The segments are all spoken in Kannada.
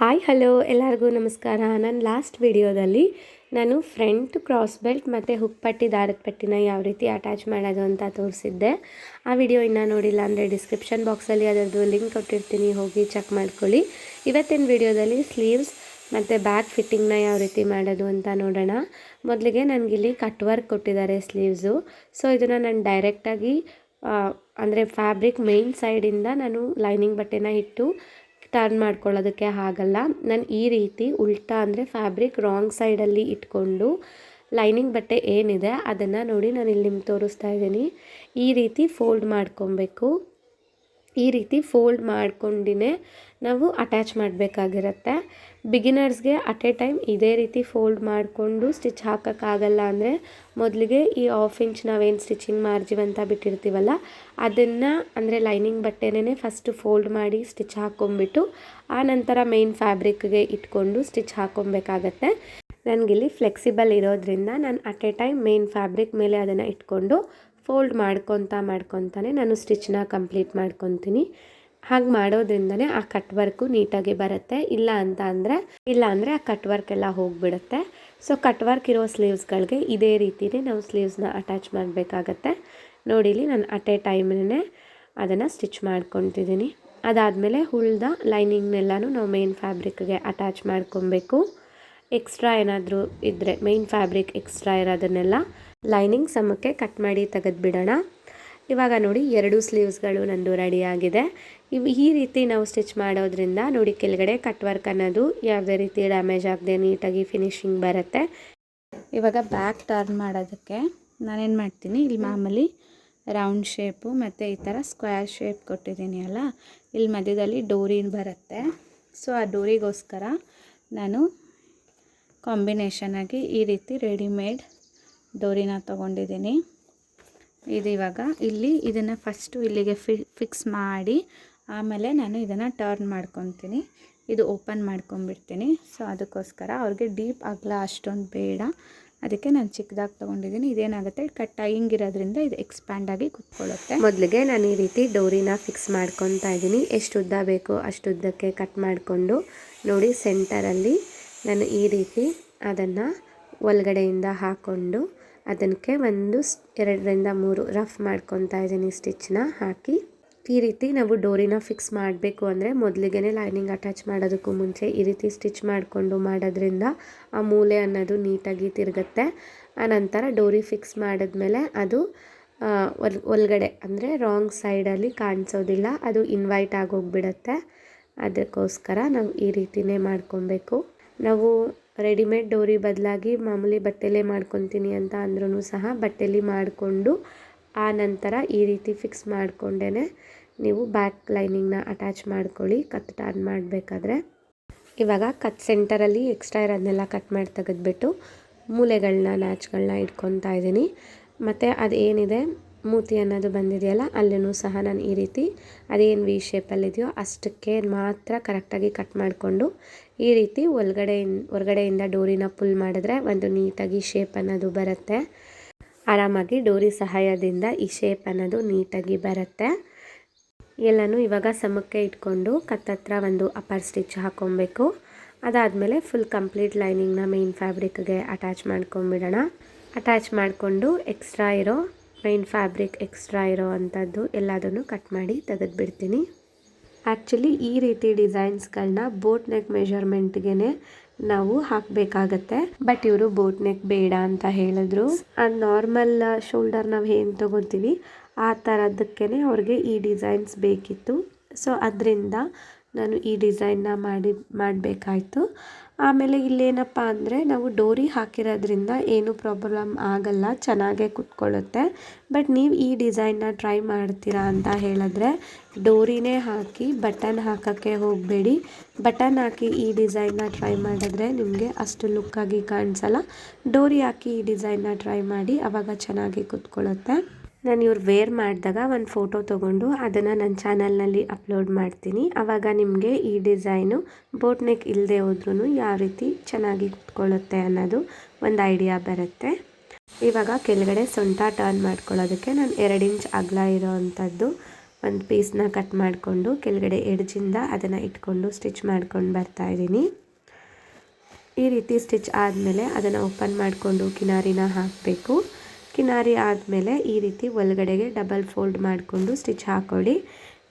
ಹಾಯ್, ಹಲೋ, ಎಲ್ಲರಿಗೂ ನಮಸ್ಕಾರ. ನಾನು ಲಾಸ್ಟ್ ವಿಡಿಯೋದಲ್ಲಿ ನಾನು ಫ್ರಂಟ್ ಕ್ರಾಸ್ ಬೆಲ್ಟ್ ಮತ್ತು ಹುಕ್ ಪಟ್ಟಿ, ದಾರದ ಪಟ್ಟಿನ ಯಾವ ರೀತಿ ಅಟ್ಯಾಚ್ ಮಾಡೋದು ಅಂತ ತೋರಿಸಿದ್ದೆ. ಆ ವಿಡಿಯೋ ಇನ್ನೂ ನೋಡಿಲ್ಲ ಅಂದರೆ ಡಿಸ್ಕ್ರಿಪ್ಷನ್ ಬಾಕ್ಸಲ್ಲಿ ಅದರದ್ದು ಲಿಂಕ್ ಕೊಟ್ಟಿರ್ತೀನಿ, ಹೋಗಿ ಚೆಕ್ ಮಾಡ್ಕೊಳ್ಳಿ. ಇವತ್ತಿನ ವಿಡಿಯೋದಲ್ಲಿ ಸ್ಲೀವ್ಸ್ ಮತ್ತು ಬ್ಯಾಕ್ ಫಿಟ್ಟಿಂಗ್ನ ಯಾವ ರೀತಿ ಮಾಡೋದು ಅಂತ ನೋಡೋಣ. ಮೊದಲಿಗೆ ನನಗಿಲ್ಲಿ ಕಟ್ ವರ್ಕ್ ಕೊಟ್ಟಿದ್ದಾರೆ ಸ್ಲೀವ್ಸು ಸೊ ಇದನ್ನು ನಾನು ಡೈರೆಕ್ಟಾಗಿ ಅಂದರೆ ಫ್ಯಾಬ್ರಿಕ್ ಮೇನ್ ಸೈಡಿಂದ ನಾನು ಲೈನಿಂಗ್ ಬಟ್ಟೆನ ಇಟ್ಟು ಟರ್ನ್ ಮಾಡ್ಕೊಳ್ಳೋದಕ್ಕೆ ಆಗಲ್ಲ. ನಾನು ಈ ರೀತಿ ಉಲ್ಟಾ ಅಂದರೆ ಫ್ಯಾಬ್ರಿಕ್ ರಾಂಗ್ ಸೈಡಲ್ಲಿ ಇಟ್ಕೊಂಡು ಲೈನಿಂಗ್ ಬಟ್ಟೆ ಏನಿದೆ ಅದನ್ನು ನೋಡಿ ನಾನು ಇಲ್ಲಿ ನಿಮ್ಗೆ ತೋರಿಸ್ತಾ ಇದ್ದೀನಿ. ಈ ರೀತಿ ಫೋಲ್ಡ್ ಮಾಡ್ಕೊಬೇಕು. ಈ ರೀತಿ ಫೋಲ್ಡ್ ಮಾಡ್ಕೊಂಡಿನೇ ನಾವು ಅಟ್ಯಾಚ್ ಮಾಡಬೇಕಾಗಿರತ್ತೆ. ಬಿಗಿನರ್ಸ್ಗೆ ಅಟ್ ಎ ಟೈಮ್ ಇದೇ ರೀತಿ ಫೋಲ್ಡ್ ಮಾಡಿಕೊಂಡು ಸ್ಟಿಚ್ ಹಾಕೋಕ್ಕಾಗಲ್ಲ ಅಂದರೆ ಮೊದಲಿಗೆ ಈ ಆಫ್ ಇಂಚ್ ನಾವೇನು ಸ್ಟಿಚಿಂಗ್ ಮಾರ್ಜಿವ್ ಅಂತ ಬಿಟ್ಟಿರ್ತೀವಲ್ಲ, ಅದನ್ನು ಅಂದರೆ ಲೈನಿಂಗ್ ಬಟ್ಟೆನೇ ಫಸ್ಟು ಫೋಲ್ಡ್ ಮಾಡಿ ಸ್ಟಿಚ್ ಹಾಕ್ಕೊಂಬಿಟ್ಟು ಆ ನಂತರ ಮೇನ್ ಫ್ಯಾಬ್ರಿಕ್ಗೆ ಇಟ್ಕೊಂಡು ಸ್ಟಿಚ್ ಹಾಕ್ಕೊಬೇಕಾಗತ್ತೆ ನನಗಿಲ್ಲಿ ಫ್ಲೆಕ್ಸಿಬಲ್ ಇರೋದ್ರಿಂದ ನಾನು at a time main fabric ಮೇಲೆ ಅದನ್ನು ಇಟ್ಕೊಂಡು ಫೋಲ್ಡ್ ಮಾಡ್ಕೊತಾ ಮಾಡ್ಕೊತಾನೆ ನಾನು ಸ್ಟಿಚ್ನ ಕಂಪ್ಲೀಟ್ ಮಾಡ್ಕೊತೀನಿ. ಹಾಗೆ ಮಾಡೋದ್ರಿಂದನೇ ಆ ಕಟ್ ವರ್ಕು ನೀಟಾಗಿ ಬರುತ್ತೆ. ಇಲ್ಲ ಅಂತ ಅಂದರೆ, ಇಲ್ಲ ಅಂದರೆ ಆ ಕಟ್ ವರ್ಕ್ ಎಲ್ಲ ಹೋಗಿಬಿಡುತ್ತೆ. ಸೊ ಕಟ್ ವರ್ಕ್ ಇರೋ ಸ್ಲೀವ್ಸ್ಗಳಿಗೆ ಇದೇ ರೀತಿಯೇ ನಾವು ಸ್ಲೀವ್ಸ್ನ ಅಟ್ಯಾಚ್ ಮಾಡಬೇಕಾಗತ್ತೆ. ನೋಡಿಲಿ ನಾನು ಅಟ್ ಎ ಟೈಮ್ನೇ ಅದನ್ನು ಸ್ಟಿಚ್ ಮಾಡ್ಕೊತಿದ್ದೀನಿ ಅದಾದಮೇಲೆ ಹುಳ್ದ ಲೈನಿಂಗ್ನೆಲ್ಲನೂ ನಾವು ಮೇನ್ ಫ್ಯಾಬ್ರಿಕ್ಗೆ ಅಟ್ಯಾಚ್ ಮಾಡ್ಕೊಬೇಕು. ಎಕ್ಸ್ಟ್ರಾ ಏನಾದರೂ ಇದ್ದರೆ ಮೇನ್ ಫ್ಯಾಬ್ರಿಕ್ ಎಕ್ಸ್ಟ್ರಾ ಇರೋದನ್ನೆಲ್ಲ ಲೈನಿಂಗ್ ಸಮಕ್ಕೆ ಕಟ್ ಮಾಡಿ ತೆಗೆದುಬಿಡೋಣ. ಇವಾಗ ನೋಡಿ ಎರಡು ಸ್ಲೀವ್ಸ್ಗಳು ನಂದು ರೆಡಿಯಾಗಿದೆ. ಇವು ಈ ರೀತಿ ನಾವು ಸ್ಟಿಚ್ ಮಾಡೋದ್ರಿಂದ ನೋಡಿ ಕೆಳಗಡೆ ಕಟ್ ವರ್ಕ್ ಅನ್ನೋದು ಯಾವುದೇ ರೀತಿ ಡ್ಯಾಮೇಜ್ ಆಗದೆ ನೀಟಾಗಿ ಫಿನಿಶಿಂಗ್ ಬರುತ್ತೆ. ಇವಾಗ ಬ್ಯಾಕ್ ಟರ್ನ್ ಮಾಡೋದಕ್ಕೆ ನಾನೇನು ಮಾಡ್ತೀನಿ, ಇಲ್ಲಿ ಮಾಮೂಲಿ ರೌಂಡ್ ಶೇಪು ಮತ್ತು ಈ ಥರ ಸ್ಕ್ವೇರ್ ಶೇಪ್ ಕೊಟ್ಟಿದ್ದೀನಿ ಅಲ್ಲ? ಇಲ್ಲಿ ಮಧ್ಯದಲ್ಲಿ ಡೋರಿ ಬರುತ್ತೆ. ಸೊ ಆ ಡೋರಿಗೋಸ್ಕರ ನಾನು ಕಾಂಬಿನೇಷನ್ ಆಗಿ ಈ ರೀತಿ ರೆಡಿಮೇಡ್ ಡೋರಿನ ತೊಗೊಂಡಿದ್ದೀನಿ. ಇದು ಇವಾಗ ಇಲ್ಲಿ ಇದನ್ನು ಫಸ್ಟು ಇಲ್ಲಿಗೆ ಫಿ ಫಿಕ್ಸ್ ಮಾಡಿ ಆಮೇಲೆ ನಾನು ಇದನ್ನು ಟರ್ನ್ ಮಾಡ್ಕೊತೀನಿ. ಇದು ಓಪನ್ ಮಾಡ್ಕೊಂಬಿಡ್ತೀನಿ ಸೊ ಅದಕ್ಕೋಸ್ಕರ ಅವ್ರಿಗೆ ಡೀಪ್ ಆಗಲ ಅಷ್ಟೊಂದು ಬೇಡ. ಅದಕ್ಕೆ ನಾನು ಚಿಕ್ಕದಾಗಿ ತೊಗೊಂಡಿದ್ದೀನಿ. ಇದೇನಾಗುತ್ತೆ? ಕಟ್ ಹಿಂಗಿರೋದ್ರಿಂದ ಇದು ಎಕ್ಸ್ಪ್ಯಾಂಡ್ ಆಗಿ ಕುತ್ಕೊಳ್ಳುತ್ತೆ. ಮೊದಲಿಗೆ ನಾನು ಈ ರೀತಿ ಡೋರಿನ ಫಿಕ್ಸ್ ಮಾಡ್ಕೊತಾ ಇದ್ದೀನಿ. ಎಷ್ಟು ಉದ್ದ ಬೇಕೋ ಅಷ್ಟು ಉದ್ದಕ್ಕೆ ಕಟ್ ಮಾಡಿಕೊಂಡು ನೋಡಿ ಸೆಂಟರಲ್ಲಿ ನಾನು ಈ ರೀತಿ ಅದನ್ನು ಒಳಗಡೆಯಿಂದ ಹಾಕ್ಕೊಂಡು ಅದಕ್ಕೆ ಒಂದು ಎರಡರಿಂದ ಮೂರು ರಫ್ ಮಾಡ್ಕೊತಾ ಇದ್ದೀನಿ ಸ್ಟಿಚ್ನ ಹಾಕಿ. ಈ ರೀತಿ ನಾವು ಡೋರಿನ ಫಿಕ್ಸ್ ಮಾಡಬೇಕು ಅಂದರೆ ಮೊದಲಿಗೆ ಲೈನಿಂಗ್ ಅಟ್ಯಾಚ್ ಮಾಡೋದಕ್ಕೂ ಮುಂಚೆ ಈ ರೀತಿ ಸ್ಟಿಚ್ ಮಾಡಿಕೊಂಡು ಮಾಡೋದ್ರಿಂದ ಆ ಮೂಲೆ ಅನ್ನೋದು ನೀಟಾಗಿ ತಿರುಗುತ್ತೆ. ಆನಂತರ ಡೋರಿ ಫಿಕ್ಸ್ ಮಾಡಿದ್ಮೇಲೆ ಅದು ಒಲ್ ಒಳಗಡೆ ಅಂದರೆ ರಾಂಗ್ ಸೈಡಲ್ಲಿ ಕಾಣಿಸೋದಿಲ್ಲ, ಅದು ಇನ್ವೈಟ್ ಆಗೋಗ್ಬಿಡತ್ತೆ. ಅದಕ್ಕೋಸ್ಕರ ನಾವು ಈ ರೀತಿಯೇ ಮಾಡ್ಕೊಬೇಕು. ನಾವು ರೆಡಿಮೇಡ್ ಡೋರಿ ಬದಲಾಗಿ ಮಾಮೂಲಿ ಬಟ್ಟೆಲೇ ಮಾಡ್ಕೊತೀನಿ ಅಂತ ಅಂದ್ರೂ ಸಹ ಬಟ್ಟೆಲಿ ಮಾಡಿಕೊಂಡು ಆ ನಂತರ ಈ ರೀತಿ ಫಿಕ್ಸ್ ಮಾಡಿಕೊಂಡೇ ನೀವು ಬ್ಯಾಕ್ ಲೈನಿಂಗ್ನ ಅಟ್ಯಾಚ್ ಮಾಡ್ಕೊಳ್ಳಿ ಕತ್ ಟರ್ನ್ ಮಾಡಬೇಕಾದ್ರೆ. ಇವಾಗ ಕತ್ ಸೆಂಟರಲ್ಲಿ ಎಕ್ಸ್ಟ್ರಾ ಇರೋದನ್ನೆಲ್ಲ ಕಟ್ ಮಾಡಿ ತೆಗೆದುಬಿಟ್ಟು ಮೂಲೆಗಳನ್ನ ನ್ಯಾಚ್ಗಳನ್ನ ಇಟ್ಕೊತಾ ಇದ್ದೀನಿ. ಮತ್ತು ಅದೇನಿದೆ? ಮೂತಿ ಅನ್ನೋದು ಬಂದಿದೆಯಲ್ಲ ಅಲ್ಲೂ ಸಹ ನಾನು ಈ ರೀತಿ ಅದೇನು ವಿ ಶೇಪಲ್ಲಿದೆಯೋ ಅಷ್ಟಕ್ಕೆ ಮಾತ್ರ ಕರೆಕ್ಟಾಗಿ ಕಟ್ ಮಾಡಿಕೊಂಡು ಈ ರೀತಿ ಒಳಗಡೆಯಿಂದ ಹೊರಗಡೆಯಿಂದ ಡೋರಿನ ಪುಲ್ ಮಾಡಿದ್ರೆ ಒಂದು ನೀಟಾಗಿ ಶೇಪ್ ಅನ್ನೋದು ಬರುತ್ತೆ. ಆರಾಮಾಗಿ ಡೋರಿ ಸಹಾಯದಿಂದ ಈ ಶೇಪ್ ಅನ್ನೋದು ನೀಟಾಗಿ ಬರುತ್ತೆ. ಎಲ್ಲನೂ ಇವಾಗ ಸಮಕ್ಕೆ ಇಟ್ಕೊಂಡು ಕತ್ತತ್ರ ಒಂದು ಅಪ್ಪರ್ ಸ್ಟಿಚ್ ಹಾಕ್ಕೊಬೇಕು ಅದಾದಮೇಲೆ ಫುಲ್ ಕಂಪ್ಲೀಟ್ ಲೈನಿಂಗ್ನ ಮೇನ್ ಫ್ಯಾಬ್ರಿಕ್ಗೆ ಅಟ್ಯಾಚ್ ಮಾಡ್ಕೊಂಬಿಡೋಣ ಅಟ್ಯಾಚ್ ಮಾಡಿಕೊಂಡು ಎಕ್ಸ್ಟ್ರಾ ಇರೋ ಮೈನ್ ಫ್ಯಾಬ್ರಿಕ್ ಎಕ್ಸ್ಟ್ರಾ ಇರೋ ಅಂಥದ್ದು ಎಲ್ಲದನ್ನು ಕಟ್ ಮಾಡಿ ತೆಗೆದುಬಿಡ್ತೀನಿ ಆ್ಯಕ್ಚುಲಿ ಈ ರೀತಿ ಡಿಸೈನ್ಸ್ಗಳನ್ನ ಬೋಟ್ ನೆಕ್ ಮೆಷರ್ಮೆಂಟ್ಗೆ ನಾವು ಹಾಕಬೇಕಾಗತ್ತೆ. ಬಟ್ ಇವರು ಬೋಟ್ ನೆಕ್ ಬೇಡ ಅಂತ ಹೇಳಿದ್ರು. ನಾರ್ಮಲ್ ಶೋಲ್ಡರ್ ನಾವು ಏನು ತೊಗೊತೀವಿ? ಆ ಥರದಕ್ಕೇ ಅವ್ರಿಗೆ ಈ ಡಿಸೈನ್ಸ್ ಬೇಕಿತ್ತು. ಸೊ ಅದರಿಂದ ನಾನು ಈ ಡಿಸೈನ್ನ ಮಾಡಿ, ಮಾಡಬೇಕಾಯ್ತು. ಆಮೇಲೆ ಇಲ್ಲೇನಪ್ಪ ಅಂದರೆ ನಾವು ಡೋರಿ ಹಾಕಿರೋದ್ರಿಂದ ಏನು ಪ್ರಾಬ್ಲಮ್ ಆಗಲ್ಲ, ಚೆನ್ನಾಗೇ ಕುತ್ಕೊಳ್ಳುತ್ತೆ. ಬಟ್ ನೀವು ಈ ಡಿಸೈನ್ನ ಟ್ರೈ ಮಾಡ್ತೀರಾ ಅಂತ ಹೇಳಿದ್ರೆ ಡೋರಿನೇ ಹಾಕಿ ಬಟನ್ ಹಾಕೋಕ್ಕೆ ಹೋಗಬೇಡಿ. ಬಟನ್ ಹಾಕಿ ಈ ಡಿಸೈನ್ನ ಟ್ರೈ ಮಾಡಿದ್ರೆ ನಿಮಗೆ ಅಷ್ಟು ಲುಕ್ಕಾಗಿ ಕಾಣಿಸಲ್ಲ. ಡೋರಿ ಹಾಕಿ ಈ ಡಿಸೈನ್ನ ಟ್ರೈ ಮಾಡಿ ಆವಾಗ ಚೆನ್ನಾಗಿ ಕುತ್ಕೊಳ್ಳುತ್ತೆ. ನಾನು ಇವ್ರು ವೇರ್ ಮಾಡಿದಾಗ ಒಂದು ಫೋಟೋ ತೊಗೊಂಡು ಅದನ್ನು ನನ್ನ ಚಾನಲ್ನಲ್ಲಿ ಅಪ್ಲೋಡ್ ಮಾಡ್ತೀನಿ. ಆವಾಗ ನಿಮಗೆ ಈ ಡಿಸೈನು ಬೋಟ್ ನೆಕ್ ಇಲ್ಲದೆ ಹೋದ್ರೂ ಯಾವ ರೀತಿ ಚೆನ್ನಾಗಿ ಕುತ್ಕೊಳ್ಳುತ್ತೆ ಅನ್ನೋದು ಒಂದು ಐಡಿಯಾ ಬರುತ್ತೆ. ಇವಾಗ ಕೆಳಗಡೆ ಸೊಂಟ ಟರ್ನ್ ಮಾಡ್ಕೊಳ್ಳೋದಕ್ಕೆ ನಾನು ಎರಡು ಇಂಚ್ ಅಗಲ ಇರೋ ಅಂಥದ್ದು ಒಂದು ಪೀಸ್ನ ಕಟ್ ಮಾಡಿಕೊಂಡು ಕೆಳಗಡೆ ಎಡ್ಜಿಂದ ಅದನ್ನು ಇಟ್ಕೊಂಡು ಸ್ಟಿಚ್ ಮಾಡ್ಕೊಂಡು ಬರ್ತಾ ಇದ್ದೀನಿ. ಈ ರೀತಿ ಸ್ಟಿಚ್ ಆದಮೇಲೆ ಅದನ್ನು ಓಪನ್ ಮಾಡಿಕೊಂಡು ಕಿನಾರಿನ ಹಾಕಬೇಕು. ಕಿನಾರಿ ಆದಮೇಲೆ ಈ ರೀತಿ ಒಳಗಡೆಗೆ ಡಬಲ್ ಫೋಲ್ಡ್ ಮಾಡಿಕೊಂಡು ಸ್ಟಿಚ್ ಹಾಕೊಳ್ಳಿ.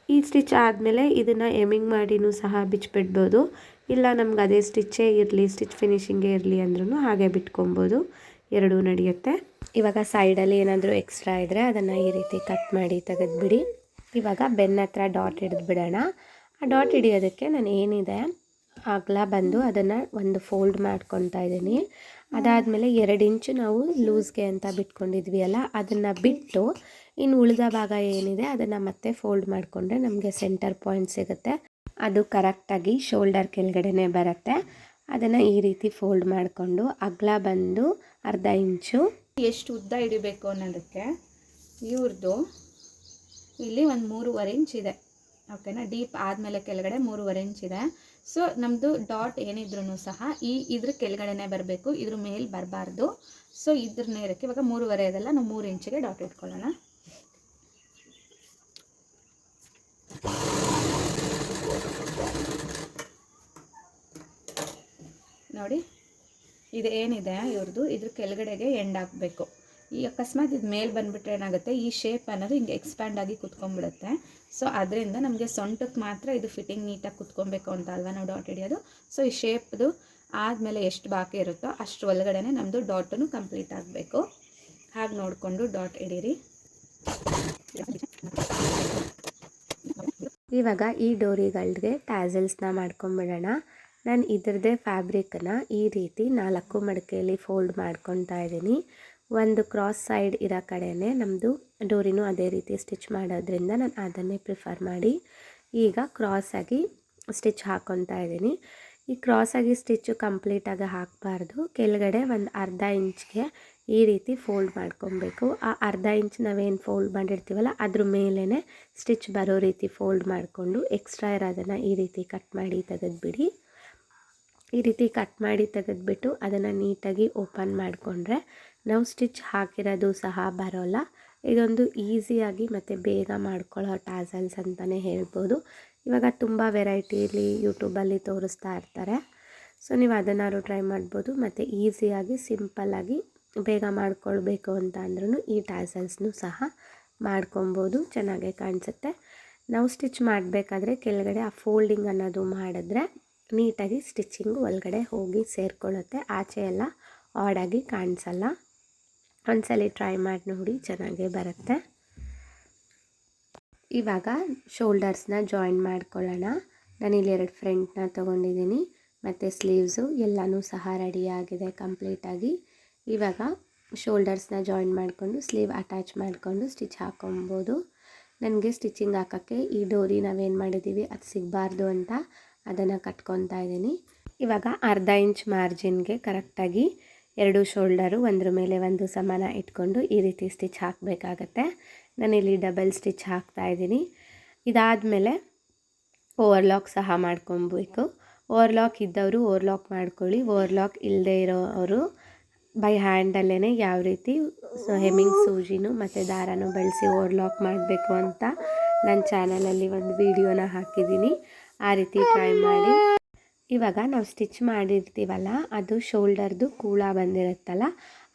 ಈ ಸ್ಟಿಚ್ ಆದಮೇಲೆ ಇದನ್ನು ಎಮಿಂಗ್ ಮಾಡಿನೂ ಸಹ ಬಿಚ್ಚಿಬಿಡ್ಬೋದು. ಇಲ್ಲ ನಮ್ಗೆ ಅದೇ ಸ್ಟಿಚ್ಚೇ ಇರಲಿ, ಸ್ಟಿಚ್ ಫಿನಿಷಿಂಗೇ ಇರಲಿ ಅಂದ್ರೂ ಹಾಗೆ ಬಿಟ್ಕೊಬೋದು. ಎರಡೂ ನಡೆಯುತ್ತೆ. ಇವಾಗ ಸೈಡಲ್ಲಿ ಏನಾದರೂ ಎಕ್ಸ್ಟ್ರಾ ಇದ್ದರೆ ಅದನ್ನು ಈ ರೀತಿ ಕಟ್ ಮಾಡಿ ತೆಗೆದುಬಿಡಿ. ಇವಾಗ ಬೆನ್ನ ಹತ್ರ ಡಾಟ್ ಹಿಡಿದು ಬಿಡೋಣ. ಆ ಡಾಟ್ ಹಿಡಿಯೋದಕ್ಕೆ ನಾನು ಏನಿದೆ? ಅಗಲ ಬಂದು ಅದನ್ನು ಒಂದು ಫೋಲ್ಡ್ ಮಾಡ್ಕೊತಾ ಇದ್ದೀನಿ. ಅದಾದಮೇಲೆ ಎರಡು ಇಂಚು ನಾವು ಲೂಸ್ಗೆ ಅಂತ ಬಿಟ್ಕೊಂಡಿದ್ವಿ ಅಲ್ಲ? ಅದನ್ನು ಬಿಟ್ಟು ಇನ್ನು ಉಳಿದ ಭಾಗ ಏನಿದೆ ಅದನ್ನು ಮತ್ತೆ ಫೋಲ್ಡ್ ಮಾಡಿಕೊಂಡ್ರೆ ನಮಗೆ ಸೆಂಟರ್ ಪಾಯಿಂಟ್ ಸಿಗುತ್ತೆ. ಅದು ಕರೆಕ್ಟಾಗಿ ಶೋಲ್ಡರ್ ಕೆಳಗಡೆನೆ ಬರುತ್ತೆ. ಅದನ್ನು ಈ ರೀತಿ ಫೋಲ್ಡ್ ಮಾಡಿಕೊಂಡು ಅಗಲ ಬಂದು ಅರ್ಧ ಇಂಚು. ಎಷ್ಟು ಉದ್ದ ಹಿಡಿಬೇಕು ಅನ್ನೋದಕ್ಕೆ ಇವ್ರದ್ದು ಇಲ್ಲಿ ಒಂದು ಮೂರುವರೆ ಇಂಚ್ ಇದೆ. ಓಕೆನಾ ಡೀಪ್ ಆದಮೇಲೆ ಕೆಳಗಡೆ ಮೂರುವರೆ ಇಂಚ್ ಇದೆ. ಸೊ ನಮ್ಮದು ಡಾಟ್ ಏನಿದ್ರು ಸಹ ಈ ಇದ್ರ ಕೆಳಗಡೆನೆ ಬರಬೇಕು, ಇದ್ರ ಮೇಲೆ ಬರಬಾರ್ದು. ಸೊ ಇದ್ರ ನೇರಕ್ಕೆ ಇವಾಗ ಮೂರುವರೆ ಇದೆಲ್ಲ ನಾವು ಮೂರು ಇಂಚಿಗೆ ಡಾಟ್ ಇಟ್ಕೊಳ್ಳೋಣ. ನೋಡಿ ಇದು ಏನಿದೆ ಇವ್ರದ್ದು ಇದ್ರ ಕೆಳಗಡೆಗೆ ಎಂಡ್ ಹಾಕಬೇಕು. ಈ ಅಕಸ್ಮಾತ್ ಇದು ಮೇಲೆ ಬಂದುಬಿಟ್ರೆ ಏನಾಗುತ್ತೆ, ಈ ಶೇಪ್ ಅನ್ನೋದು ಹಿಂಗೆ ಎಕ್ಸ್ಪ್ಯಾಂಡ್ ಆಗಿ ಕುತ್ಕೊಂಡ್ಬಿಡುತ್ತೆ. ಸೊ ಅದರಿಂದ ನಮಗೆ ಸೊಂಟಕ್ಕೆ ಮಾತ್ರ ಇದು ಫಿಟ್ಟಿಂಗ್ ನೀಟಾಗಿ ಕುತ್ಕೊಬೇಕು ಅಂತ ಅಲ್ವಾ ನಾವು ಡಾಟ್ ಹಿಡಿಯೋದು? ಸೊ ಈ ಶೇಪ್ದು ಆದಮೇಲೆ ಎಷ್ಟು ಬಾಕಿ ಇರುತ್ತೋ ಅಷ್ಟು ಒಳಗಡೆ ನಮ್ಮದು ಡಾಟನ್ನು ಕಂಪ್ಲೀಟ್ ಆಗಬೇಕು. ಹಾಗೆ ನೋಡಿಕೊಂಡು ಡಾಟ್ ಹಿಡೀರಿ. ಇವಾಗ ಈ ಡೋರಿಗಳಿಗೆ ಟ್ಯಾಸಲ್ಸ್ನ ಮಾಡ್ಕೊಂಬಿಡೋಣ. ನಾನು ಇದ್ರದ್ದೇ ಫ್ಯಾಬ್ರಿಕ್ನ ಈ ರೀತಿ ನಾಲ್ಕು ಮಡಿಕೆಯಲ್ಲಿ ಫೋಲ್ಡ್ ಮಾಡ್ಕೊತಾ ಇದ್ದೀನಿ. ಒಂದು ಕ್ರಾಸ್ ಸೈಡ್ ಇರೋ ಕಡೆಯೇ ನಮ್ಮದು ಡೋರಿನೂ ಅದೇ ರೀತಿ ಸ್ಟಿಚ್ ಮಾಡೋದ್ರಿಂದ ನಾನು ಅದನ್ನೇ ಪ್ರಿಫರ್ ಮಾಡಿ ಈಗ ಕ್ರಾಸಾಗಿ ಸ್ಟಿಚ್ ಹಾಕ್ಕೊತಾ ಇದ್ದೀನಿ. ಈ ಕ್ರಾಸಾಗಿ ಸ್ಟಿಚ್ಚು ಕಂಪ್ಲೀಟಾಗಿ ಹಾಕಬಾರ್ದು. ಕೆಳಗಡೆ ಒಂದು ಅರ್ಧ ಇಂಚ್ಗೆ ಈ ರೀತಿ ಫೋಲ್ಡ್ ಮಾಡ್ಕೊಬೇಕು. ಆ ಅರ್ಧ ಇಂಚ್ ನಾವೇನು ಫೋಲ್ಡ್ ಮಾಡಿರ್ತೀವಲ್ಲ, ಅದ್ರ ಮೇಲೇ ಸ್ಟಿಚ್ ಬರೋ ರೀತಿ ಫೋಲ್ಡ್ ಮಾಡಿಕೊಂಡು ಎಕ್ಸ್ಟ್ರಾ ಇರೋದನ್ನು ಈ ರೀತಿ ಕಟ್ ಮಾಡಿ ತೆಗೆದುಬಿಡಿ. ಈ ರೀತಿ ಕಟ್ ಮಾಡಿ ತೆಗೆದುಬಿಟ್ಟು ಅದನ್ನು ನೀಟಾಗಿ ಓಪನ್ ಮಾಡಿಕೊಂಡ್ರೆ ನಾವು ಸ್ಟಿಚ್ ಹಾಕಿರೋದು ಸಹ ಬರೋಲ್ಲ. ಇದೊಂದು ಈಸಿಯಾಗಿ ಮತ್ತು ಬೇಗ ಮಾಡ್ಕೊಳ್ಳೋ ಟ್ಯಾಸಲ್ಸ್ ಅಂತಲೇ ಹೇಳ್ಬೋದು. ಇವಾಗ ತುಂಬ ವೆರೈಟಿಲಿ ಯೂಟ್ಯೂಬಲ್ಲಿ ತೋರಿಸ್ತಾ ಇರ್ತಾರೆ. ಸೊ ನೀವು ಅದನ್ನಾರು ಟ್ರೈ ಮಾಡ್ಬೋದು. ಮತ್ತು ಈಸಿಯಾಗಿ ಸಿಂಪಲ್ಲಾಗಿ ಬೇಗ ಮಾಡ್ಕೊಳ್ಬೇಕು ಅಂತ ಅಂದ್ರೂ ಈ ಟ್ಯಾಸಲ್ಸ್ನು ಸಹ ಮಾಡ್ಕೊಬೋದು ಚೆನ್ನಾಗೇ ಕಾಣಿಸುತ್ತೆ. ನಾವು ಸ್ಟಿಚ್ ಮಾಡಬೇಕಾದ್ರೆ ಕೆಳಗಡೆ ಆ ಫೋಲ್ಡಿಂಗ್ ಅನ್ನೋದು ಮಾಡಿದ್ರೆ ನೀಟಾಗಿ ಸ್ಟಿಚಿಂಗ್ ಒಳಗಡೆ ಹೋಗಿ ಸೇರ್ಕೊಳ್ಳುತ್ತೆ. ಆಚೆ ಎಲ್ಲ ಆಡಾಗಿ ಕಾಣಿಸಲ್ಲ. ಒಂದ್ಸಲಿ ಟ್ರೈ ಮಾಡಿ ನೋಡಿ, ಚೆನ್ನಾಗೇ ಬರುತ್ತೆ. ಇವಾಗ ಶೋಲ್ಡರ್ಸ್ನ ಜಾಯಿನ್ ಮಾಡ್ಕೊಳ್ಳೋಣ. ನಾನಿಲ್ಲಿ ಎರಡು ಫ್ರೆಂಟ್ನ ತೊಗೊಂಡಿದ್ದೀನಿ, ಮತ್ತು ಸ್ಲೀವ್ಸು ಎಲ್ಲನೂ ಸಹ ರೆಡಿಯಾಗಿದೆ ಕಂಪ್ಲೀಟಾಗಿ ಇವಾಗ ಶೋಲ್ಡರ್ಸ್ನ ಜಾಯಿನ್ ಮಾಡಿಕೊಂಡು, ಸ್ಲೀವ್ ಅಟ್ಯಾಚ್ ಮಾಡಿಕೊಂಡು ಸ್ಟಿಚ್ ಹಾಕೊಬೋದು. ನನಗೆ ಸ್ಟಿಚಿಂಗ್ ಹಾಕೋಕ್ಕೆ ಈ ಡೋರಿ ನಾವೇನು ಮಾಡಿದ್ದೀವಿ, ಅದು ಸಿಗಬಾರ್ದು ಅಂತ ಅದನ್ನು ಕಟ್ಕೊತಾ ಇದ್ದೀನಿ. ಇವಾಗ ಅರ್ಧ ಇಂಚ್ ಮಾರ್ಜಿನ್ಗೆ ಕರೆಕ್ಟಾಗಿ ಎರಡು ಶೋಲ್ಡರು, ಒಂದ್ರ ಮೇಲೆ ಒಂದು ಸಮಾನ ಇಟ್ಕೊಂಡು ಈ ರೀತಿ ಸ್ಟಿಚ್ ಹಾಕಬೇಕಾಗತ್ತೆ. ನಾನಿಲ್ಲಿ ಡಬಲ್ ಸ್ಟಿಚ್ ಹಾಕ್ತಾ ಇದ್ದೀನಿ. ಇದಾದಮೇಲೆ ಓವರ್ಲಾಕ್ ಸಹ ಮಾಡ್ಕೊಬೇಕು. ಓವರ್ಲಾಕ್ ಇದ್ದವರು ಓವರ್ಲಾಕ್ ಮಾಡ್ಕೊಳ್ಳಿ. ಓವರ್ಲಾಕ್ ಇಲ್ಲದೆ ಇರೋರು ಬೈ ಹ್ಯಾಂಡಲ್ಲೇ ಯಾವ ರೀತಿ ಹೆಮ್ಮಿಂಗ್ ಸೂಜಿನೂ ಮತ್ತು ದಾರನೂ ಬಳಸಿ ಓವರ್ಲಾಕ್ ಮಾಡಬೇಕು ಅಂತ ನನ್ನ ಚಾನಲಲ್ಲಿ ಒಂದು ವಿಡಿಯೋನ ಹಾಕಿದ್ದೀನಿ. ಆ ರೀತಿ ಟ್ರೈ ಮಾಡಿ. ಇವಾಗ ನಾವು ಸ್ಟಿಚ್ ಮಾಡಿರ್ತೀವಲ್ಲ, ಅದು ಶೋಲ್ಡರ್ದು ಕೂಳ ಬಂದಿರುತ್ತಲ್ಲ,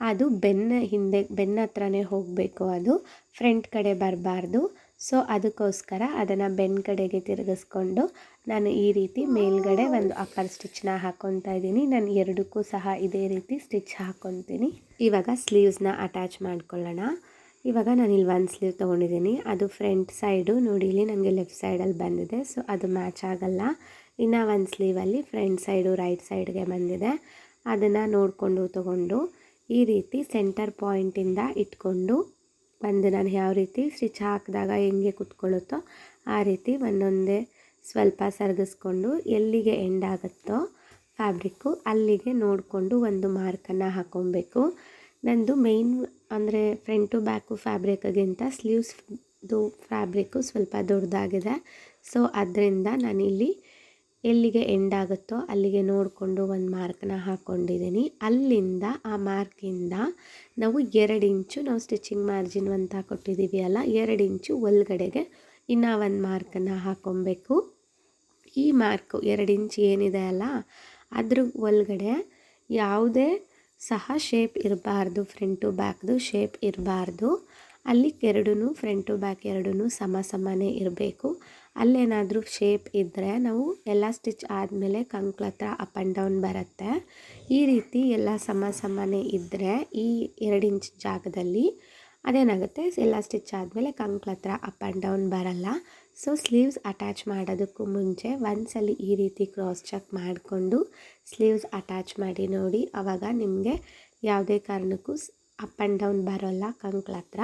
ಅದು ಬೆನ್ನ ಹಿಂದೆ, ಬೆನ್ನ ಹತ್ರನೇ ಹೋಗಬೇಕು ಅದು, ಫ್ರಂಟ್ ಕಡೆ ಬರಬಾರ್ದು. ಸೊ, ಅದಕ್ಕೋಸ್ಕರ ಅದನ್ನು ಬೆನ್ನ ಕಡೆಗೆ ತಿರುಗಿಸ್ಕೊಂಡು ನಾನು ಈ ರೀತಿ ಮೇಲ್ಗಡೆ ಒಂದು ಅಪ್ಪರ್ ಸ್ಟಿಚ್ನ ಹಾಕ್ಕೊತಾ ಇದ್ದೀನಿ. ನಾನು ಎರಡಕ್ಕೂ ಸಹ ಇದೇ ರೀತಿ ಸ್ಟಿಚ್ ಹಾಕ್ಕೊತೀನಿ ಇವಾಗ ಸ್ಲೀವ್ಸ್ನ ಅಟ್ಯಾಚ್ ಮಾಡ್ಕೊಳ್ಳೋಣ. ಇವಾಗ ನಾನು ಇಲ್ಲಿ ಒಂದು ಸ್ಲೀವ್ ತೊಗೊಂಡಿದ್ದೀನಿ. ಅದು ಫ್ರಂಟ್ ಸೈಡು ನೋಡಿ, ಇಲ್ಲಿ ನನಗೆ ಲೆಫ್ಟ್ ಸೈಡಲ್ಲಿ ಬಂದಿದೆ. ಸೊ, ಅದು ಮ್ಯಾಚ್ ಆಗಲ್ಲ. ಇನ್ನು ಒಂದು ಸ್ಲೀವಲ್ಲಿ ಫ್ರಂಟ್ ಸೈಡು ರೈಟ್ ಸೈಡ್ಗೆ ಬಂದಿದೆ. ಅದನ್ನು ನೋಡಿಕೊಂಡು ತಗೊಂಡು ಈ ರೀತಿ ಸೆಂಟರ್ ಪಾಯಿಂಟಿಂದ ಇಟ್ಕೊಂಡು ಬಂದು ನಾನು ಯಾವ ರೀತಿ ಸ್ಟಿಚ್ ಹಾಕಿದಾಗ ಹೆಂಗೆ ಕುತ್ಕೊಳ್ಳುತ್ತೋ ಆ ರೀತಿ ಒಂದೊಂದೇ ಸ್ವಲ್ಪ ಸರಿಗಿಸ್ಕೊಂಡು ಎಲ್ಲಿಗೆ ಎಂಡ್ ಆಗುತ್ತೋ ಫ್ಯಾಬ್ರಿಕ್ಕು ಅಲ್ಲಿಗೆ ನೋಡಿಕೊಂಡು ಒಂದು ಮಾರ್ಕನ್ನು ಹಾಕ್ಕೊಬೇಕು ನಂದು ಮೇನ್ ಅಂದರೆ ಫ್ರಂಟು ಬ್ಯಾಕು ಫ್ಯಾಬ್ರಿಕ್ಗಿಂತ ಸ್ಲೀವ್ಸ್ದು ಫ್ಯಾಬ್ರಿಕ್ಕು ಸ್ವಲ್ಪ ದೊಡ್ಡದಾಗಿದೆ. ಸೊ ಅದರಿಂದ ನಾನಿಲ್ಲಿ ಎಲ್ಲಿಗೆ ಎಂಡ್ ಆಗುತ್ತೋ ಅಲ್ಲಿಗೆ ನೋಡಿಕೊಂಡು ಒಂದು ಮಾರ್ಕ್ನ ಹಾಕ್ಕೊಂಡಿದ್ದೀನಿ ಅಲ್ಲಿಂದ ಆ ಮಾರ್ಕಿಂದ ನಾವು ಎರಡು ಇಂಚು ನಾವು ಸ್ಟಿಚಿಂಗ್ ಮಾರ್ಜಿನ್ ಅಂತ ಕೊಟ್ಟಿದ್ದೀವಿ ಅಲ್ಲ, ಎರಡು ಇಂಚು ಒಳಗಡೆಗೆ ಇನ್ನು ಒಂದು ಮಾರ್ಕನ್ನು ಹಾಕ್ಕೊಬೇಕು ಈ ಮಾರ್ಕು ಎರಡು ಇಂಚ್ ಏನಿದೆ ಅಲ್ಲ, ಅದ್ರ ಒಳಗಡೆ ಯಾವುದೇ ಸಹ ಶೇಪ್ ಇರಬಾರ್ದು ಫ್ರಂಟು ಬ್ಯಾಕ್ದು ಶೇಪ್ ಇರಬಾರ್ದು. ಅಲ್ಲಿ ಎರಡೂ ಫ್ರಂಟು ಬ್ಯಾಕ್ ಎರಡೂ ಸಮ ಸಮನೇ ಇರಬೇಕು. ಅಲ್ಲೇನಾದರೂ ಶೇಪ್ ಇದ್ದರೆ ನಾವು ಎಲ್ಲ ಸ್ಟಿಚ್ ಆದಮೇಲೆ ಕಂಕ್ಳ ಹತ್ರ ಅಪ್ ಆ್ಯಂಡ್ ಡೌನ್ ಬರುತ್ತೆ. ಈ ರೀತಿ ಎಲ್ಲ ಸಮ ಸಮನೇ ಇದ್ದರೆ ಈ ಎರಡು ಇಂಚ್ ಜಾಗದಲ್ಲಿ ಅದೇನಾಗುತ್ತೆ? ಎಲ್ಲ ಸ್ಟಿಚ್ ಆದಮೇಲೆ ಕಂಕ್ಳ ಹತ್ರ ಅಪ್ ಆ್ಯಂಡ್ ಡೌನ್ ಬರಲ್ಲ. ಸೊ ಸ್ಲೀವ್ಸ್ ಅಟ್ಯಾಚ್ ಮಾಡೋದಕ್ಕೂ ಮುಂಚೆ ಒಂದ್ಸಲಿ ಈ ರೀತಿ ಕ್ರಾಸ್ ಚೆಕ್ ಮಾಡಿಕೊಂಡು ಸ್ಲೀವ್ಸ್ ಅಟ್ಯಾಚ್ ಮಾಡಿ ನೋಡಿ. ಆವಾಗ ನಿಮಗೆ ಯಾವುದೇ ಕಾರಣಕ್ಕೂ ಅಪ್ ಆ್ಯಂಡ್ ಡೌನ್ ಬರೋಲ್ಲ ಕಂಕ್ಳ ಹತ್ರ.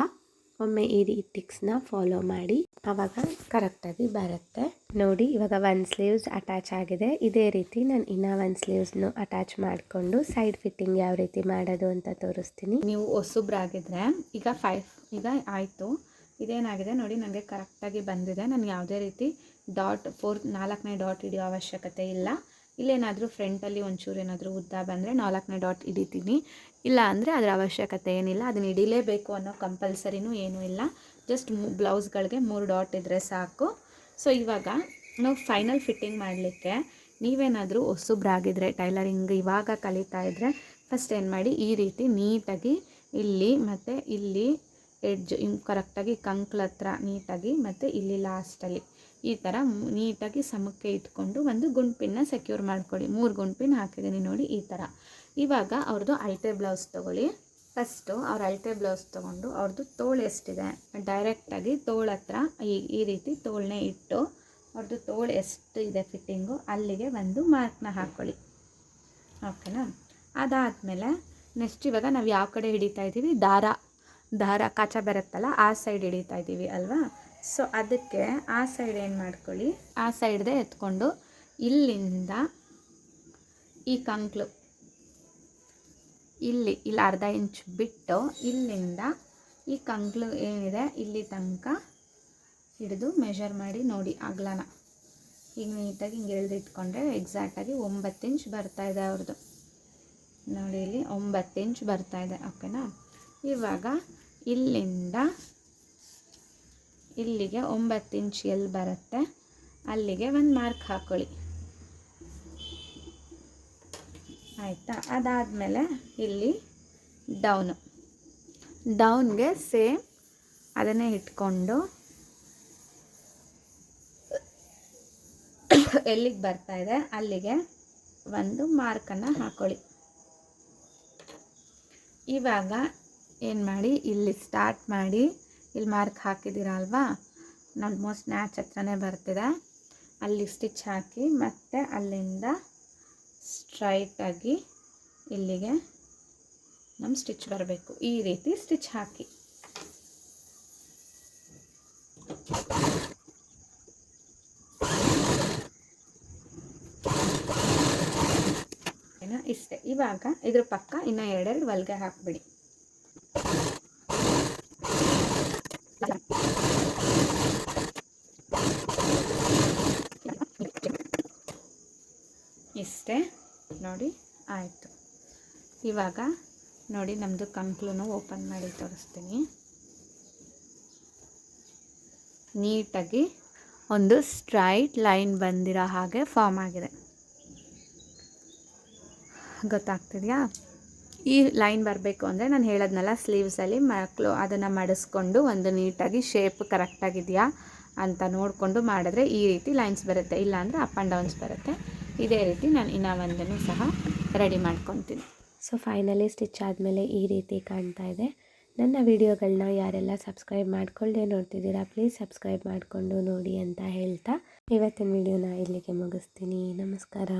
ಒಮ್ಮೆ ಈ ರೀತಿ ಟಿಕ್ಸ್ನ ಫಾಲೋ ಮಾಡಿ. ಆವಾಗ ಕರೆಕ್ಟಾಗಿ ಬರುತ್ತೆ. ನೋಡಿ, ಇವಾಗ ಒನ್ ಸ್ಲೀವ್ಸ್ ಅಟ್ಯಾಚ್ ಆಗಿದೆ. ಇದೇ ರೀತಿ ನಾನು ಇನ್ನೂ ಒನ್ ಸ್ಲೀವ್ಸ್ನು ಅಟ್ಯಾಚ್ ಮಾಡಿಕೊಂಡು ಸೈಡ್ ಫಿಟ್ಟಿಂಗ್ ಯಾವ ರೀತಿ ಮಾಡೋದು ಅಂತ ತೋರಿಸ್ತೀನಿ. ನೀವು ಒಸುಬ್ರಾಗಿದ್ರೆ ಈಗ ಫೈವ್ ಈಗ ಆಯಿತು. ಇದೇನಾಗಿದೆ ನೋಡಿ ನನಗೆ ಕರೆಕ್ಟಾಗಿ ಬಂದಿದೆ. ನನಗೆ ಯಾವುದೇ ರೀತಿ ಡಾಟ್ ಫೋರ್ ನಾಲ್ಕನೇ ಡಾಟ್ ಹಿಡಿಯೋ ಅವಶ್ಯಕತೆ ಇಲ್ಲ. ಇಲ್ಲೇನಾದರೂ ಫ್ರಂಟಲ್ಲಿ ಒಂಚೂರು ಏನಾದರೂ ಉದ್ದ ಬಂದರೆ ನಾಲ್ಕನೇ ಡಾಟ್ ಹಿಡಿತೀನಿ. ಇಲ್ಲ ಅಂದರೆ ಅದರ ಅವಶ್ಯಕತೆ ಏನಿಲ್ಲ, ಅದನ್ನ ಹಿಡಿಲೇಬೇಕು ಅನ್ನೋ ಕಂಪಲ್ಸರಿನೂ ಏನೂ ಇಲ್ಲ. ಜಸ್ಟ್ ಬ್ಲೌಸ್ಗಳಿಗೆ ಮೂರು ಡಾಟ್ ಇದ್ದರೆ ಸಾಕು. ಸೊ ಇವಾಗ ನಾವು ಫೈನಲ್ ಫಿಟ್ಟಿಂಗ್ ಮಾಡಲಿಕ್ಕೆ ನೀವೇನಾದರೂ ಹೊಸುಬ್ರಾಗಿದ್ರೆ ಟೈಲರಿಂಗ್ ಇವಾಗ ಕಲಿತಾ ಇದ್ದರೆ ಫಸ್ಟ್ ಏನು ಮಾಡಿ, ಈ ರೀತಿ ನೀಟಾಗಿ ಇಲ್ಲಿ ಮತ್ತು ಇಲ್ಲಿ ಎಡ್ಜ್ ಕರೆಕ್ಟಾಗಿ ಕಂಕ್ಳ ಹತ್ರ ನೀಟಾಗಿ ಮತ್ತು ಇಲ್ಲಿ ಲಾಸ್ಟಲ್ಲಿ ಈ ಥರ ನೀಟಾಗಿ ಸಮಕ್ಕೆ ಇಟ್ಕೊಂಡು ಒಂದು ಗುಂಡ್ಪಿನ್ನ ಸೆಕ್ಯೂರ್ ಮಾಡ್ಕೊಳ್ಳಿ. ಮೂರು ಗುಂಡ್ಪಿನ್ ಹಾಕಿದ್ದೀನಿ ನೋಡಿ ಈ ಥರ ಇವಾಗ ಅವ್ರದ್ದು ಅಳತೆ ಬ್ಲೌಸ್ ತೊಗೊಳ್ಳಿ. ಫಸ್ಟು ಅವ್ರ ಅಳತೆ ಬ್ಲೌಸ್ ತೊಗೊಂಡು ಅವ್ರದ್ದು ತೋಳು ಎಷ್ಟಿದೆ? ಡೈರೆಕ್ಟಾಗಿ ತೋಳು ಹತ್ರ ಈ ಈ ರೀತಿ ತೋಳನ್ನೇ ಇಟ್ಟು ಅವ್ರದ್ದು ತೋಳು ಎಷ್ಟು ಇದೆ ಫಿಟ್ಟಿಂಗು ಅಲ್ಲಿಗೆ ಒಂದು ಮಾರ್ಕ್ನ ಹಾಕ್ಕೊಳ್ಳಿ ಓಕೆನಾ ಅದಾದಮೇಲೆ ನೆಕ್ಸ್ಟ್ ಇವಾಗ ನಾವು ಯಾವ ಕಡೆ ಹಿಡಿತಾ ಇದ್ದೀವಿ ದಾರ. ದಾರ, ಕಾಚ ಬರುತ್ತಲ್ಲ, ಆ ಸೈಡ್ ಹಿಡಿತಾ ಇದ್ದೀವಿ ಅಲ್ವಾ? ಸೊ ಅದಕ್ಕೆ ಆ ಸೈಡ್ ಏನು ಮಾಡ್ಕೊಳ್ಳಿ? ಆ ಸೈಡ್ದೇ ಎತ್ಕೊಂಡು ಇಲ್ಲಿಂದ ಈ ಕಂಕ್ಳು ಇಲ್ಲಿ ಇಲ್ಲಿ ಅರ್ಧ ಇಂಚ್ ಬಿಟ್ಟು ಇಲ್ಲಿಂದ ಈ ಕಂಕ್ಲು ಏನಿದೆ, ಇಲ್ಲಿ ತನಕ ಹಿಡಿದು ಮೆಷರ್ ಮಾಡಿ ನೋಡಿ ಅಗ್ಲನ. ಈಗ ನೀಟಾಗಿ ಹಿಂಗೆ ಎಳೆದಿಟ್ಕೊಂಡ್ರೆ ಎಕ್ಸಾಕ್ಟಾಗಿ ಒಂಬತ್ತು ಇಂಚ್ ಬರ್ತಾ ಇದೆ ಅವ್ರದ್ದು ನೋಡಿ ಇಲ್ಲಿ ಒಂಬತ್ತು ಇಂಚ್ ಬರ್ತಾ ಇದೆ ಓಕೆನಾ ಇವಾಗ ಇಲ್ಲಿಂದ ಇಲ್ಲಿಗೆ ಒಂಬತ್ತು ಇಂಚ್ ಎಲ್ಲಿ ಬರುತ್ತೆ. ಅಲ್ಲಿಗೆ ಒಂದು ಮಾರ್ಕ್ ಹಾಕೊಳ್ಳಿ. ಆಯಿತಾ? ಅದಾದಮೇಲೆ ಇಲ್ಲಿ ಡೌನು ಡೌನ್ಗೆ ಸೇಮ್ ಅದನ್ನೇ ಇಟ್ಕೊಂಡು ಎಲ್ಲಿಗೆ ಬರ್ತಾ ಇದೆ? ಅಲ್ಲಿಗೆ ಒಂದು ಮಾರ್ಕನ್ನು ಹಾಕೊಳ್ಳಿ. ಇವಾಗ ಏನು ಮಾಡಿ? ಇಲ್ಲಿ ಸ್ಟಾರ್ಟ್ ಮಾಡಿ. ಇಲ್ಲಿ ಮಾರ್ಕ್ ಹಾಕಿದ್ದೀರ ಅಲ್ವಾ ಆಲ್ಮೋಸ್ಟ್ ನ್ಯಾಚ್ ಹತ್ರನೇ ಬರ್ತಿದೆ. ಅಲ್ಲಿ ಸ್ಟಿಚ್ ಹಾಕಿ ಮತ್ತು ಅಲ್ಲಿಂದ ಸ್ಟ್ರೈಟಾಗಿ ಇಲ್ಲಿಗೆ ನಮ್ಮ ಸ್ಟಿಚ್ ಬರಬೇಕು. ಈ ರೀತಿ ಸ್ಟಿಚ್ ಹಾಕಿ. ಇಷ್ಟೇ. ಇವಾಗ ಇದ್ರ ಪಕ್ಕ ಇನ್ನೂ ಎರಡೆರಡು ಹೊಲ್ಗೆ ಹಾಕ್ಬಿಡಿ. ಇಷ್ಟೇ. ನೋಡಿ, ಆಯಿತು. ಇವಾಗ ನೋಡಿ ನಮ್ಮದು ಕಂಕ್ಲೂ ಓಪನ್ ಮಾಡಿ ತೋರಿಸ್ತೀನಿ. ನೀಟಾಗಿ ಒಂದು ಸ್ಟ್ರೈಟ್ ಲೈನ್ ಬಂದಿರೋ ಹಾಗೆ ಫಾರ್ಮ್ ಆಗಿದೆ. ಗೊತ್ತಾಗ್ತಿದೆಯಾ? ಈ ಲೈನ್ ಬರಬೇಕು ಅಂದರೆ ನಾನು ಹೇಳೋದ್ನಲ್ಲ, ಸ್ಲೀವ್ಸಲ್ಲಿ ಮಕ್ಕಳು ಅದನ್ನು ಮಡಿಸ್ಕೊಂಡು ಒಂದು ನೀಟಾಗಿ ಶೇಪ್ ಕರೆಕ್ಟಾಗಿದೆಯಾ ಅಂತ ನೋಡಿಕೊಂಡು ಮಾಡಿದ್ರೆ ಈ ರೀತಿ ಲೈನ್ಸ್ ಬರುತ್ತೆ. ಇಲ್ಲಾಂದರೆ ಅಪ್ ಆ್ಯಂಡ್ ಡೌನ್ಸ್ ಬರುತ್ತೆ. ಇದೇ ರೀತಿ ನಾನು ಇನ್ನೂ ಒಂದನ್ನು ಸಹ ರೆಡಿ ಮಾಡ್ಕೊತೀನಿ. ಸೊ ಫೈನಲಿ ಸ್ಟಿಚ್ ಆದಮೇಲೆ ಈ ರೀತಿ ಕಾಣ್ತಾ ಇದೆ. ನನ್ನ ವಿಡಿಯೋಗಳನ್ನ ಯಾರೆಲ್ಲ ಸಬ್ಸ್ಕ್ರೈಬ್ ಮಾಡ್ಕೊಳ್ಳದೆ ನೋಡ್ತಿದ್ದೀರಾ, ಪ್ಲೀಸ್ ಸಬ್ಸ್ಕ್ರೈಬ್ ಮಾಡಿಕೊಂಡು ನೋಡಿ ಅಂತ ಹೇಳ್ತಾ. ಇವತ್ತಿನ ವಿಡಿಯೋನ ಇಲ್ಲಿಗೆ ಮುಗಿಸ್ತೀನಿ. ನಮಸ್ಕಾರ.